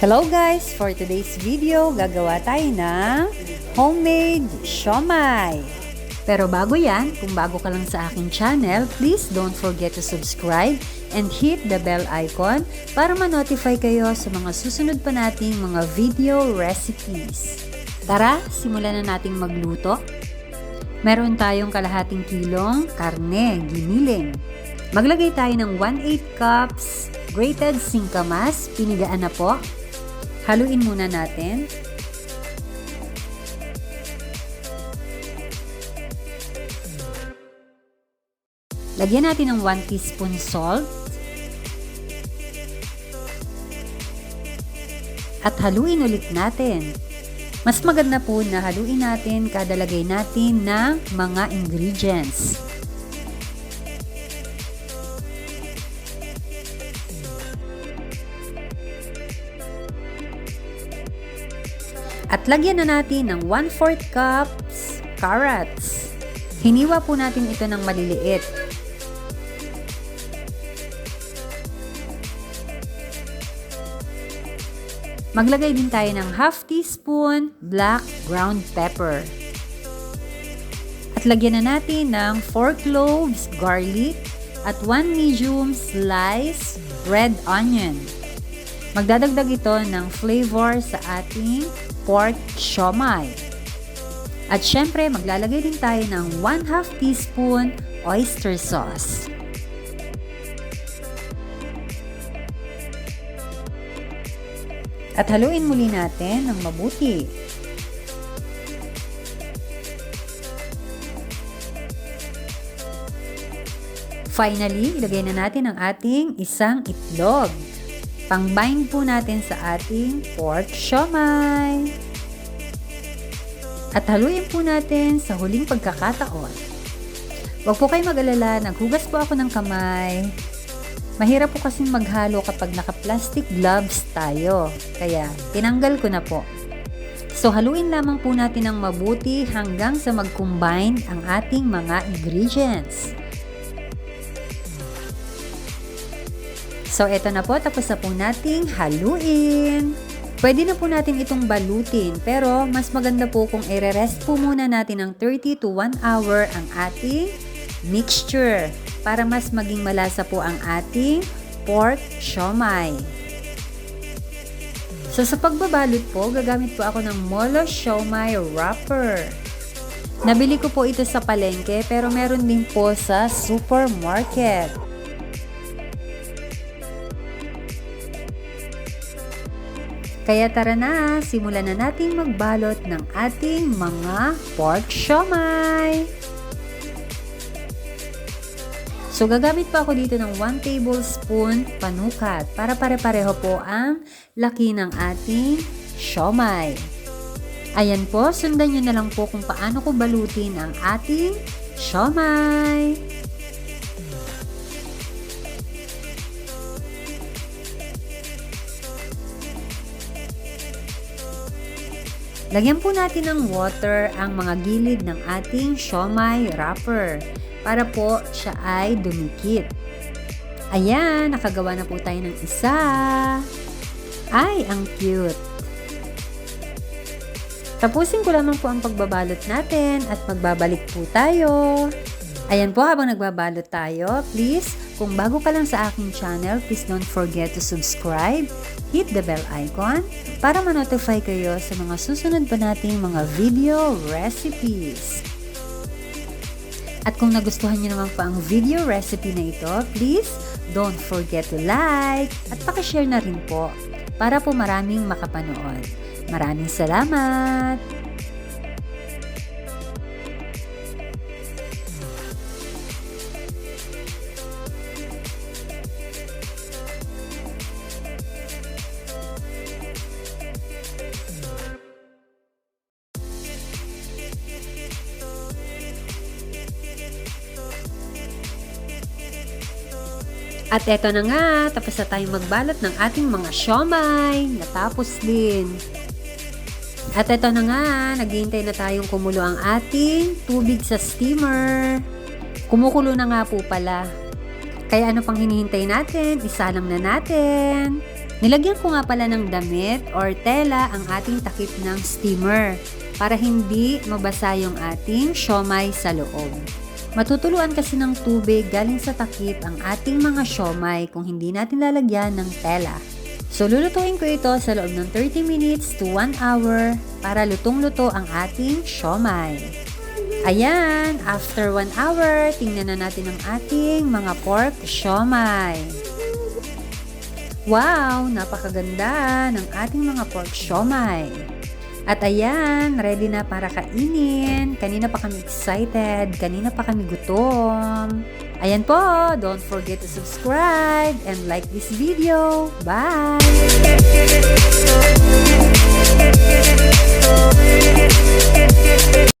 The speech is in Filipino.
Hello guys! For today's video, gagawa tayo ng homemade siomay. Pero bago yan, kung bago ka lang sa aking channel, please don't forget to subscribe and hit the bell icon para ma-notify kayo sa mga susunod pa nating mga video recipes. Tara, simulan na nating magluto. Meron tayong kalahating kilong karne, giniling. Maglagay tayo ng 1/8 cups grated singkamas, pinigaan na po. Haluin muna natin. Lagyan natin ng 1 teaspoon salt. At haluin ulit natin. Mas maganda po na haluin natin kada lagay natin ng mga ingredients. At lagyan na natin ng 1-4 cups carrots. Hiniwa po natin ito ng maliliit. Maglagay din tayo ng half teaspoon black ground pepper. At lagyan na natin ng 4 cloves garlic at 1 medium slice red onion. Magdadagdag ito ng flavor sa ating pork siomay. At syempre, maglalagay din tayo ng 1 half teaspoon oyster sauce. At haluin muli natin ng mabuti. Finally, ilagay na natin ang ating isang itlog. Pang-bind po natin sa ating pork siomay. At haluin po natin sa huling pagkakataon. Huwag po kayo mag-alala, naghugas po ako ng kamay. Mahirap po kasing maghalo kapag naka-plastic gloves tayo. Kaya, tinanggal ko na po. So, haluin lamang po natin ng mabuti hanggang sa mag-combine ang ating mga ingredients. So, eto na po. Tapos na po nating haluin. Pwede na po natin itong balutin. Pero, mas maganda po kung i-rest po muna natin ng 30 to 1 hour ang ating mixture para mas maging malasa po ang ating pork siomay. So, sa pagbabalot po, gagamit po ako ng Molo Siomay Wrapper. Nabili ko po ito sa palengke pero meron din po sa supermarket. Kaya tara na, simulan na natin magbalot ng ating mga pork siomay. So, gagamit pa ako dito ng 1 tablespoon panukat para pare-pareho po ang laki ng ating siomay. Ayan po, sundan nyo na lang po kung paano ko balutin ang ating siomay. Lagyan po natin ng water ang mga gilid ng ating siomay wrapper para po siya ay dumikit. Ayan, nakagawa na po tayo ng isa. Ay, ang cute. Tapusin ko lamang po ang pagbabalot natin at magbabalik po tayo. Ayan po, habang nagbabalot tayo, please, kung bago ka lang sa aking channel, please don't forget to subscribe, hit the bell icon, para ma-notify kayo sa mga susunod pa nating mga video recipes. At kung nagustuhan nyo naman pa ang video recipe na ito, please don't forget to like at pakishare na rin po para po maraming makapanood. Maraming salamat! At eto na nga, tapos na tayong magbalot ng ating mga siomay. Natapos din. At eto na nga, naghihintay na tayong kumulo ang ating tubig sa steamer. Kumukulo na nga po pala. Kaya ano pang hinihintay natin? Isa lang na natin. Nilagyan ko nga pala ng damit or tela ang ating takip ng steamer para hindi mabasa yung ating siomay sa loob. Matutuluan kasi ng tubig galing sa takip ang ating mga siomay kung hindi natin lalagyan ng tela. So lulutuin ko ito sa loob ng 30 minutes to 1 hour para lutong-luto ang ating siomay. Ayan, after 1 hour, tingnan na natin ang ating mga pork siomay. Wow, napakaganda ng ating mga pork siomay. At ayan, ready na para kainin. Kanina pa kami excited, kanina pa kami gutom. Ayan po, don't forget to subscribe and like this video. Bye!